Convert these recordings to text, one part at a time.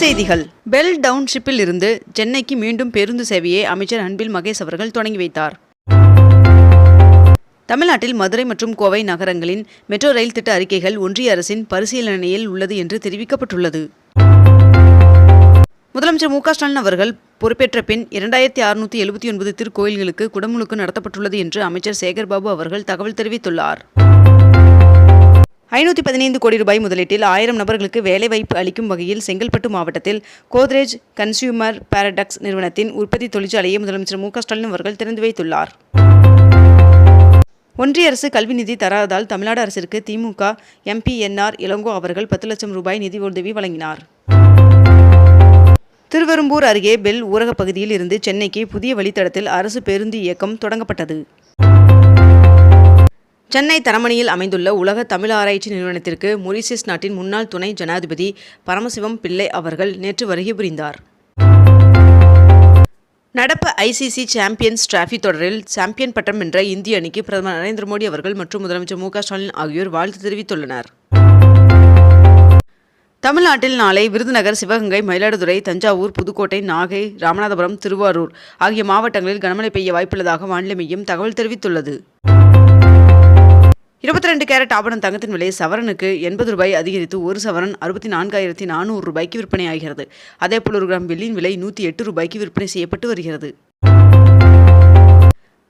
செய்திகள். பெல் டவுன்ஷிப்பில் இருந்து சென்னைக்கு மீண்டும் பேருந்து சேவையை அமைச்சர் அன்பில் மகேஷ் அவர்கள் தொடங்கி வைத்தார். தமிழ்நாட்டில் மதுரை மற்றும் கோவை நகரங்களின் மெட்ரோ ரயில் திட்ட அறிக்கைகள் ஒன்றிய அரசின் பரிசீலனையில் உள்ளது என்று தெரிவிக்கப்பட்டுள்ளது. முதலமைச்சர் மு க ஸ்டாலின் அவர்கள் பொறுப்பேற்ற பின் இரண்டாயிரத்தி அறுநூற்றி எழுபத்தி ஒன்பது திருக்கோயில்களுக்கு குடமுழுக்கு நடத்தப்பட்டுள்ளது என்று அமைச்சர் சேகர்பாபு அவர்கள் தகவல் தெரிவித்துள்ளார். ஐநூற்றி பதினைந்து கோடி ரூபாய் முதலீட்டில் ஆயிரம் நபர்களுக்கு வேலைவாய்ப்பு அளிக்கும் வகையில் செங்கல்பட்டு மாவட்டத்தில் கோத்ரேஜ் கன்சியூமர் பாரடக்ஸ் நிறுவனத்தின் உற்பத்தி தொழிற்சாலையை முதலமைச்சர் மு ஸ்டாலின் அவர்கள் திறந்து வைத்துள்ளார். ஒன்றிய அரசு கல்வி நிதி தராததால் தமிழ்நாடு அரசிற்கு திமுக எம்பி என்ஆர் இளங்கோ அவர்கள் பத்து லட்சம் ரூபாய் நிதி உதவி வழங்கினார். திருவெரும்பூர் அருகே பெல் ஊரகப் பகுதியில் இருந்து சென்னைக்கு புதிய வழித்தடத்தில் அரசு பேருந்து இயக்கம் தொடங்கப்பட்டது. சென்னை தரமணியில் அமைந்துள்ள உலக தமிழ் ஆராய்ச்சி நிறுவனத்திற்கு மொரிசியஸ் நாட்டின் முன்னாள் துணை ஜனாதிபதி பரமசிவம் பிள்ளை அவர்கள் நேற்று வருகை புரிந்தார். நடப்பு ஐசிசி சாம்பியன்ஸ் டிராஃபி தொடரில் சாம்பியன் பட்டம் வென்ற இந்திய அணிக்கு பிரதமர் நரேந்திர மோடி அவர்கள் மற்றும் முதலமைச்சர் மு ஸ்டாலின் ஆகியோர் வாழ்த்து தெரிவித்துள்ளனர். தமிழ்நாட்டில் நாளை விருதுநகர் சிவகங்கை மயிலாடுதுறை தஞ்சாவூர் புதுக்கோட்டை நாகை ராமநாதபுரம் திருவாரூர் ஆகிய மாவட்டங்களில் கனமழை பெய்ய வாய்ப்புள்ளதாக வானிலை மையம் தகவல் தெரிவித்துள்ளது. இருபத்தி ரெண்டு கேரட் ஆபணம் தங்கத்தின் விலை சவரனுக்கு எண்பது ரூபாய் அதிகரித்து ஒரு சவரன் அறுபத்தி நான்காயிரத்தி நானூறு ரூபாய்க்கு விற்பனை ஆகிறது. அதேபோல் ஒரு கிராம் வெள்ளியின் விலை நூற்றி எட்டு ரூபாய்க்கு விற்பனை செய்யப்பட்டு வருகிறது.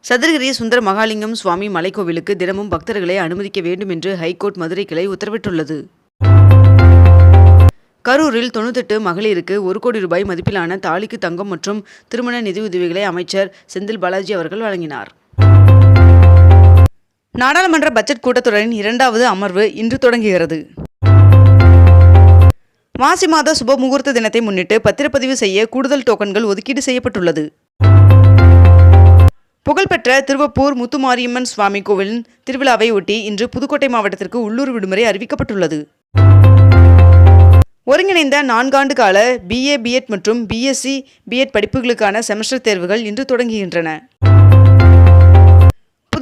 சதுரகிரி சுந்தர மகாலிங்கம் சுவாமி மலைக்கோவிலுக்கு தினமும் பக்தர்களை அனுமதிக்க வேண்டும் என்று ஹைகோர்ட் மதுரை கிளை உத்தரவிட்டுள்ளது. கரூரில் தொண்ணூத்தெட்டு மகளிருக்கு ஒரு கோடி ரூபாய் மதிப்பிலான தாலிக்கு தங்கம் மற்றும் திருமண நிதியுதவிகளை அமைச்சர் செந்தில் பாலாஜி அவர்கள் வழங்கினார். நாடாளுமன்ற பட்ஜெட் கூட்டத்தொடரின் இரண்டாவது அமர்வு இன்று தொடங்குகிறது. மாசி மாத சுப முகூர்த்த தினத்தை முன்னிட்டு பத்திரப்பதிவு செய்ய கூடுதல் டோக்கன்கள் ஒதுக்கீடு செய்யப்பட்டுள்ளது. புகழ்பெற்ற திருவப்பூர் முத்துமாரியம்மன் சுவாமி கோவிலின் திருவிழாவை ஒட்டி இன்று புதுக்கோட்டை மாவட்டத்திற்கு உள்ளூர் விடுமுறை அறிவிக்கப்பட்டுள்ளது. ஒருங்கிணைந்த நான்காண்டு கால பிஏ பிஎட் மற்றும் பிஎஸ்சி பிஎட் படிப்புகளுக்கான செமஸ்டர் தேர்வுகள் இன்று தொடங்குகின்றன.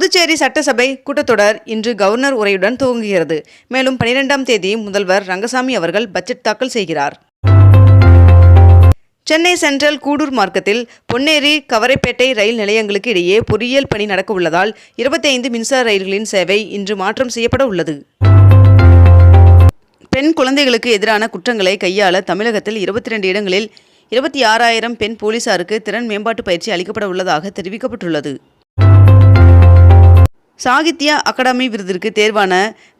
புதுச்சேரி சட்டசபை கூட்டத்தொடர் இன்று கவர்னர் உரையுடன் துவங்குகிறது. மேலும் பனிரெண்டாம் தேதி முதல்வர் ரங்கசாமி அவர்கள் பட்ஜெட் தாக்கல் செய்கிறார். சென்னை சென்ட்ரல் கூடூர் மார்க்கத்தில் பொன்னேரி கவரைப்பேட்டை ரயில் நிலையங்களுக்கு இடையே பொறியியல் பணி நடக்க உள்ளதால் இருபத்தி ஐந்து மின்சார ரயில்களின் சேவை இன்று மாற்றம் செய்யப்பட உள்ளது. பெண் குழந்தைகளுக்கு எதிரான குற்றங்களை கையாள தமிழகத்தில் இருபத்தி ரெண்டு இடங்களில் இருபத்தி ஆறாயிரம் பெண் போலீசாருக்கு திறன் மேம்பாட்டு பயிற்சி அளிக்கப்பட உள்ளதாக தெரிவிக்கப்பட்டுள்ளது. சாகித்ய அகாடமி விருதிற்கு தேர்வான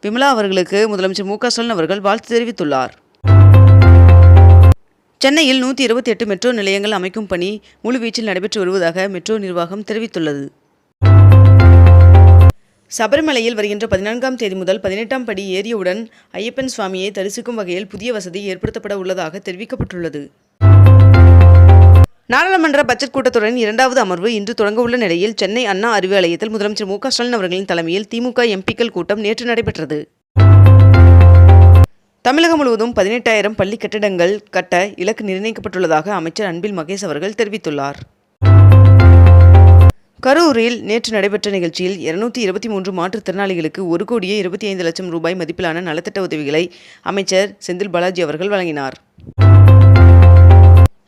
விமலா அவர்களுக்கு முதலமைச்சர் மு க ஸ்டாலின் அவர்கள் வாழ்த்து தெரிவித்துள்ளார். சென்னையில் நூற்றி இருபத்தி எட்டு மெட்ரோ நிலையங்கள் அமைக்கும் பணி முழுவீச்சில் நடைபெற்று வருவதாக மெட்ரோ நிர்வாகம் தெரிவித்துள்ளது. சபரிமலையில் வருகின்ற பதினான்காம் தேதி முதல் பதினெட்டாம் படி ஏறியவுடன் ஐயப்பன் சுவாமியை தரிசிக்கும் வகையில் புதிய வசதி ஏற்படுத்தப்பட உள்ளதாக தெரிவிக்கப்பட்டுள்ளது. நாடாளுமன்ற பட்ஜெட் கூட்டத்தொடரின் இரண்டாவது அமர்வு இன்று தொடங்க உள்ள நிலையில் சென்னை அண்ணா அறிவாலயத்தில் முதலமைச்சர் மு க ஸ்டாலின் அவர்களின் தலைமையில் திமுக எம்பிக்கள் கூட்டம் நேற்று நடைபெற்றது. தமிழகம் முழுவதும் பதினெட்டாயிரம் பள்ளி கட்டிடங்கள் கட்ட இலக்கு நிர்ணயிக்கப்பட்டுள்ளதாக அமைச்சர் அன்பில் மகேஷ் அவர்கள் தெரிவித்துள்ளார். கரூரில் நேற்று நடைபெற்ற நிகழ்ச்சியில் இருநூத்தி இருபத்தி மூன்று மாற்றுத்திறனாளிகளுக்கு ஒரு கோடியே இருபத்தி ஐந்து லட்சம் ரூபாய் மதிப்பிலான நலத்திட்ட உதவிகளை அமைச்சர் செந்தில் பாலாஜி அவர்கள் வழங்கினார்.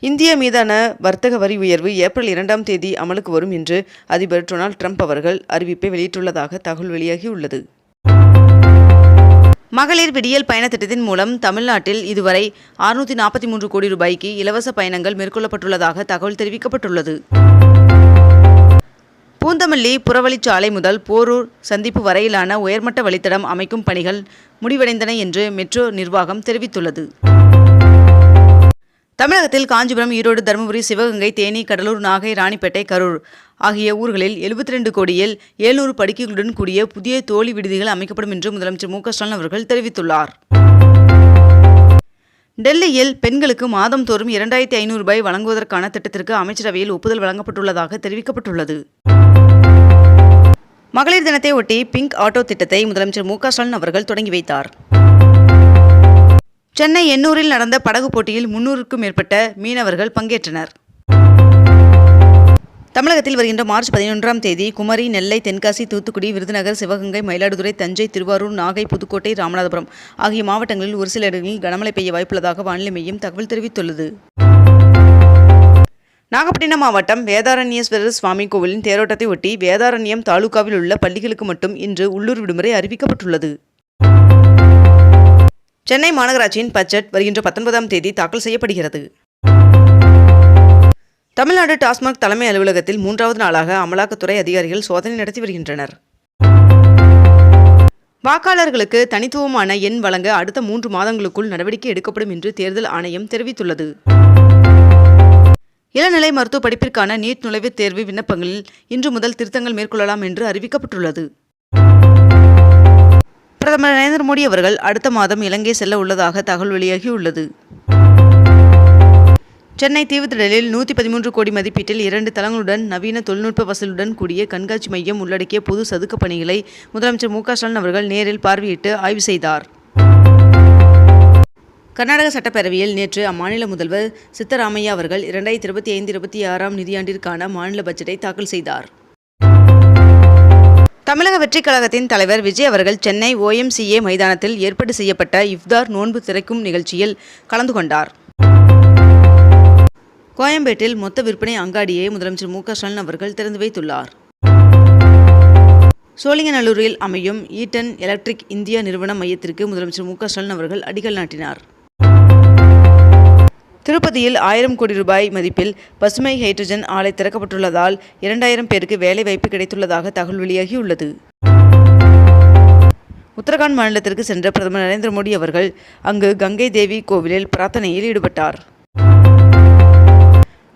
இந்தியா மீதான வர்த்தக வரி உயர்வு ஏப்ரல் இரண்டாம் தேதி அமலுக்கு வரும் என்று அதிபர் டொனால்ட் ட்ரம்ப் அவர்கள் அறிவிப்பை வெளியிட்டுள்ளதாக தகவல் வெளியாகியுள்ளது. மகளிர் விடியல் பயண திட்டத்தின் மூலம் தமிழ்நாட்டில் இதுவரை அறுநூற்றி நாற்பத்தி மூன்று கோடி ரூபாய்க்கு இலவச பயணங்கள் மேற்கொள்ளப்பட்டுள்ளதாக தகவல் தெரிவிக்கப்பட்டுள்ளது. பூந்தமல்லி புறவழிச்சாலை முதல் போரூர் சந்திப்பு வரையிலான உயர்மட்ட வழித்தடம் அமைக்கும் பணிகள் முடிவடைந்தன என்று மெட்ரோ நிர்வாகம் தெரிவித்துள்ளது. தமிழகத்தில் காஞ்சிபுரம் ஈரோடு தருமபுரி சிவகங்கை தேனி கடலூர் நாகை ராணிப்பேட்டை கரூர் ஆகிய ஊர்களில் எழுபத்தி ரெண்டு கோடியில் ஏழுநூறு படுக்கைகளுடன் கூடிய புதிய தோழி விடுதிகள் அமைக்கப்படும் என்று முதலமைச்சர் மு க ஸ்டாலின் அவர்கள் தெரிவித்துள்ளார். டெல்லியில் பெண்களுக்கு மாதம் தோறும் இரண்டாயிரத்தி ஐநூறு ரூபாய் வழங்குவதற்கான திட்டத்திற்கு அமைச்சரவையில் ஒப்புதல் வழங்கப்பட்டுள்ளதாக தெரிவிக்கப்பட்டுள்ளது. மகளிர் தினத்தை ஒட்டி பிங்க் ஆட்டோ திட்டத்தை முதலமைச்சர் மு க ஸ்டாலின் அவர்கள் தொடங்கி வைத்தார். சென்னை எண்ணூரில் நடந்த படகு போட்டியில் முன்னூறுக்கும் மேற்பட்ட மீனவர்கள் பங்கேற்றனர். தமிழகத்தில் வருகின்ற மார்ச் பதினொன்றாம் தேதி குமரி நெல்லை தென்காசி தூத்துக்குடி விருதுநகர் சிவகங்கை மயிலாடுதுறை தஞ்சை திருவாரூர் நாகை புதுக்கோட்டை ராமநாதபுரம் ஆகிய மாவட்டங்களில் ஒரு சில இடங்களில் கனமழை பெய்ய வாய்ப்புள்ளதாக வானிலை மையம் தகவல் தெரிவித்துள்ளது. நாகப்பட்டினம் மாவட்டம் வேதாரண்யேஸ்வரர் சுவாமி கோவிலின் தேரோட்டத்தை ஒட்டி வேதாரண்யம் தாலுகாவில் உள்ள பள்ளிகளுக்கு மட்டும் இன்று உள்ளூர் விடுமுறை அறிவிக்கப்பட்டுள்ளது. சென்னை மாநகராட்சியின் பட்ஜெட் வருகின்ற பத்தொன்பதாம் தேதி தாக்கல் செய்யப்படுகிறது. தமிழ்நாடு டாஸ்மாக் தலைமை அலுவலகத்தில் மூன்றாவது நாளாக அமலாக்கத்துறை அதிகாரிகள் சோதனை நடத்தி வருகின்றனர். வாக்காளர்களுக்கு தனித்துவமான எண் வழங்க அடுத்த மூன்று மாதங்களுக்குள் நடவடிக்கை எடுக்கப்படும் என்று தேர்தல் ஆணையம் தெரிவித்துள்ளது. இளநிலை மருத்துவ படிப்பிற்கான நீட் நுழைவுத் தேர்வு விண்ணப்பங்களில் இன்று முதல் திருத்தங்கள் மேற்கொள்ளலாம் என்று அறிவிக்கப்பட்டுள்ளது. பிரதமர் நரேந்திர மோடி அவர்கள் அடுத்த மாதம் இலங்கை செல்ல உள்ளதாக தகவல் வெளியாகியுள்ளது. சென்னை தீவுத்திடலில் நூற்றி பதிமூன்று கோடி மதிப்பீட்டில் இரண்டு தளங்களுடன் நவீன தொழில்நுட்ப வசதியுடன் கூடிய கண்காட்சி மையம் உள்ளடக்கிய பொது சதுக்க பணிகளை முதலமைச்சர் மு ஸ்டாலின் அவர்கள் நேரில் பார்வையிட்டு ஆய்வு செய்தார். கர்நாடக சட்டப்பேரவையில் நேற்று அம்மாநில முதல்வர் சித்தராமையா அவர்கள் இரண்டாயிரத்தி இருபத்தி ஐந்து இருபத்தி ஆறாம் நிதியாண்டிற்கான மாநில பட்ஜெட்டை தாக்கல் செய்தார். தமிழக வெற்றிக் கழகத்தின் தலைவர் விஜய் அவர்கள் சென்னை ஓஎம்சிஏ மைதானத்தில் ஏற்பாடு செய்யப்பட்ட இஃப்தார் நோன்பு திறக்கும் நிகழ்ச்சியில் கலந்து கொண்டார். கோயம்பேட்டில் மொத்த விற்பனை அங்காடியை முதலமைச்சர் மு க ஸ்டாலின் அவர்கள் திறந்து வைத்துள்ளார். சோழிங்கநல்லூரில் அமையும் ஈட்டன் எலக்ட்ரிக் இந்தியா நிறுவன மையத்திற்கு முதலமைச்சர் மு க ஸ்டாலின் அவர்கள் அடிக்கல் நாட்டினார். திருப்பதியில் ஆயிரம் கோடி ரூபாய் மதிப்பில் பசுமை ஹைட்ரஜன் ஆலை திறக்கப்பட்டுள்ளதால் இரண்டாயிரம் பேருக்கு வேலைவாய்ப்பு கிடைத்துள்ளதாக தகவல் வெளியாகியுள்ளது. உத்தரகாண்ட் மாநிலத்திற்கு சென்ற பிரதமர் நரேந்திர மோடி அவர்கள் அங்கு கங்கை தேவி கோவிலில் பிரார்த்தனையில் ஈடுபட்டார்.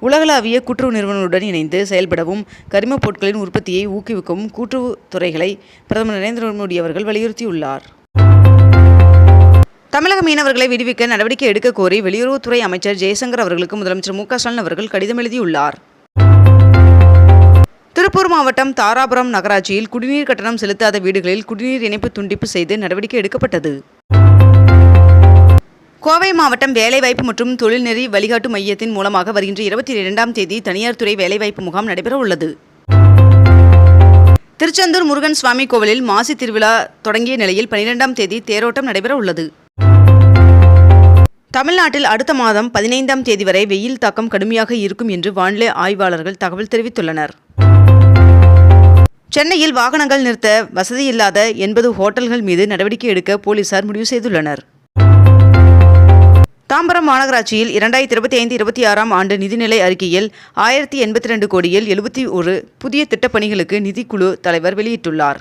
உலகளாவிய கூட்டுறவு நிறுவனங்களுடன் இணைந்து செயல்படவும் கரிமப் பொருட்களின் உற்பத்தியை ஊக்குவிக்கவும் கூட்டுறவு துறைகளை பிரதமர் நரேந்திர மோடி அவர்கள் வலியுறுத்தியுள்ளார். தமிழக மீனவர்களை விடுவிக்க நடவடிக்கை எடுக்க கோரி வெளியுறவுத்துறை அமைச்சர் ஜெயசங்கர் அவர்களுக்கு முதலமைச்சர் மு க ஸ்டாலின் அவர்கள் கடிதம் எழுதியுள்ளார். திருப்பூர் மாவட்டம் தாராபுரம் நகராட்சியில் குடிநீர் கட்டணம் செலுத்தாத வீடுகளில் குடிநீர் இணைப்பு துண்டிப்பு செய்து நடவடிக்கை எடுக்கப்பட்டது. கோவை மாவட்டம் வேலைவாய்ப்பு மற்றும் தொழில்நெறி வழிகாட்டு மையத்தின் மூலமாக வருகின்ற இருபத்தி இரண்டாம் தேதி தனியார் துறை வேலைவாய்ப்பு முகாம் நடைபெற உள்ளது. திருச்செந்தூர் முருகன் சுவாமி கோவிலில் மாசி திருவிழா தொடங்கிய நிலையில் பனிரெண்டாம் தேதி தேரோட்டம் நடைபெற உள்ளது. தமிழ்நாட்டில் அடுத்த மாதம் பதினைந்தாம் தேதி வரை வெயில் தாக்கம் கடுமையாக இருக்கும் என்று வானிலை ஆய்வாளர்கள் தகவல் தெரிவித்துள்ளனர். சென்னையில் வாகனங்கள் நிறுத்த வசதியில்லாத எண்பது ஹோட்டல்கள் மீது நடவடிக்கை எடுக்க போலீசார் முடிவு செய்துள்ளனர். தாம்பரம் மாநகராட்சியில் இரண்டாயிரத்தி இருபத்தி ஐந்து இருபத்தி ஆறாம் ஆண்டு நிதிநிலை அறிக்கையில் ஆயிரத்தி எண்பத்தி ரெண்டு கோடியில் எழுபத்தி ஒரு புதிய திட்டப்பணிகளுக்கு நிதிக்குழு தலைவர் வெளியிட்டுள்ளார்.